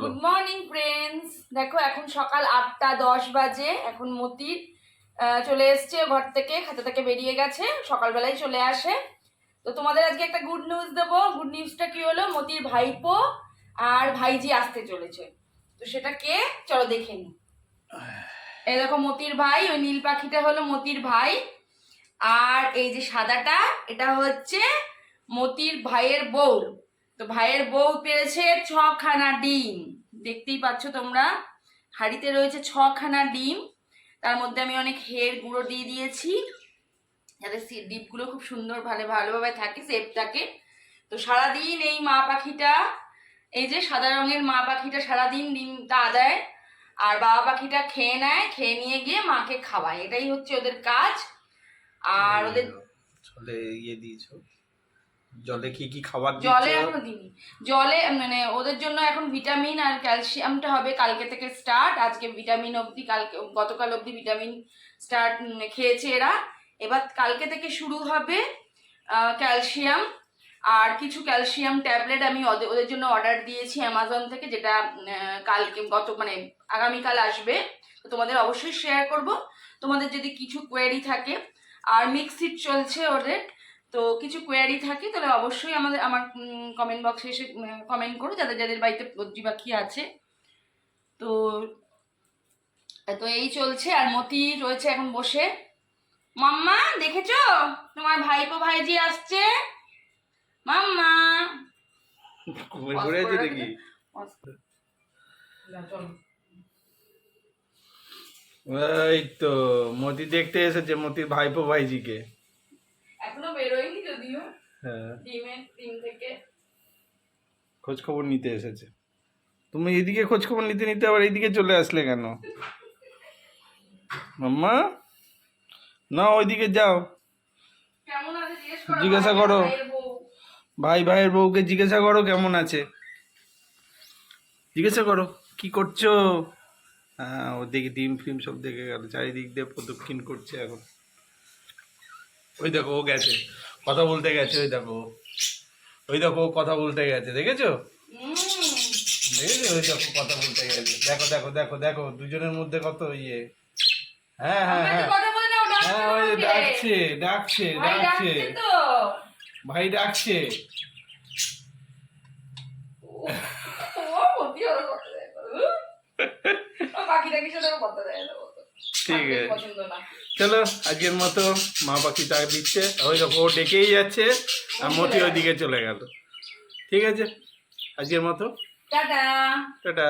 Good morning friends দেখো, এখন সকাল আটটা দশ বাজে, এখন মতির চলে এসছে ঘর থেকে, খাতা থেকে বেরিয়ে গেছে, সকালবেলায় চলে আসে। তো তোমাদের আজকে একটা গুড নিউজ দেবো। গুড নিউজটা কি হলো? মতির ভাইপো আর ভাইজি আসতে চলেছে। তো সেটা কে? চলো দেখে নি। এই দেখো, মতির ভাই, ওই নীল পাখিটা হলো মতির ভাই। আর এই যে সাদাটা, এটা হচ্ছে মতির ভাইয়ের বউ। তো ভাইয়ের বউ পেরেছে ছখানা ডিম। দেখতেই পাচ্ছ তোমরা, হাঁড়িতে রয়েছে ছখানা ডিম। তার মধ্যে আমি অনেক হের গুঁড়ো দিয়ে দিয়েছি, যাতে ডিমগুলো খুব সুন্দর ভালো ভালোভাবে থাকে সেফ থাকে। তো সারাদিন এই মা পাখিটা, এই যে সাদা রঙের মা পাখিটা সারাদিন ডিমটা দেয় আর বাবা পাখিটা খেয়ে নেয়, খেয়ে নিয়ে গিয়ে মাকে খাওয়ায়। এটাই হচ্ছে ওদের কাজ। আর ওদের ইয়ে দিয়েছ। জলে কি কি খাবার জলে এখনও দিইনি। জলে মানে ওদের জন্য এখন ভিটামিন আর ক্যালসিয়ামটা হবে কালকে থেকে স্টার্ট। আজকে ভিটামিন অবধি, কালকে, গতকাল অবধি ভিটামিন স্টার্ট খেয়েছে এরা। এবার কালকে থেকে শুরু হবে ক্যালসিয়াম। আর কিছু ক্যালসিয়াম ট্যাবলেট আমি ওদের জন্য অর্ডার দিয়েছি অ্যামাজন থেকে, যেটা কালকে গত মানে আগামীকাল আসবে। তো তোমাদের অবশ্যই শেয়ার করব। তোমাদের যদি কিছু কোয়েরি থাকে, আর মিক্সিট চলছে ওদের তো কিছু কোয়ারি থাকে তাহলে অবশ্যই আমাদের আমার কমেন্ট বক্সে এসে কমেন্ট করো যাদের যাদের বাড়িতে পদ্রি পাখি আছে। তো তো এই চলছে আর মতি রয়েছে এখন বসে। মাম্মা দেখেছ? তোমার ভাইপো ভাইজি আসছে। মাম্মা। নাকি এই তো মতি দেখতে এসেছে মতির ভাইপো ভাইজিকে। এখনও বেরোয়নি যদিও। হ্যাঁ। থেকে। খোঁজ খবর নিতে এসেছে। তুমি এদিকে খোঁজ খবর নিতে নিতে আবার এইদিকে চলে আসলে কেন? মাম্মা না ওইদিকে যাও। জিজ্ঞেস করো। জিজ্ঞাসা করো। ভাই ভাইয়ের বউকে জিজ্ঞাসা করো কেমন আছে। জিজ্ঞাসা করো কি করছ? হ্যাঁ ওদিকে ডিম ফিম সব দেখে গেল। চারিদিক দিয়ে প্রদক্ষিণ করছে এখন। ওই দেখো ও গেছে কথা বলতে গেছে ওই দেখো ওই দেখো ও কথা বলতে গেছে দেখেছ দেখেছ ওই দেখো কথা বলতে গেছে দেখো দেখো দেখো দেখো দুজনের মধ্যে কত ইয়ে হ্যাঁ হ্যাঁ হ্যাঁ হ্যাঁ ওই ডাকছে ডাকছে ডাকছে ভাই ডাকছে ও মতি কথা দেয় না। উহ। ও পাখি টাকির সাথে কথা দেয়। ঠিক আছে। চলো আজকের মতো মা পাখি তাকে দিচ্ছে। ওই দেখো ও ডেকেই যাচ্ছে আর মতি ওইদিকে চলে গেল। ঠিক আছে? আজকের মতো। টাটা। টাটা।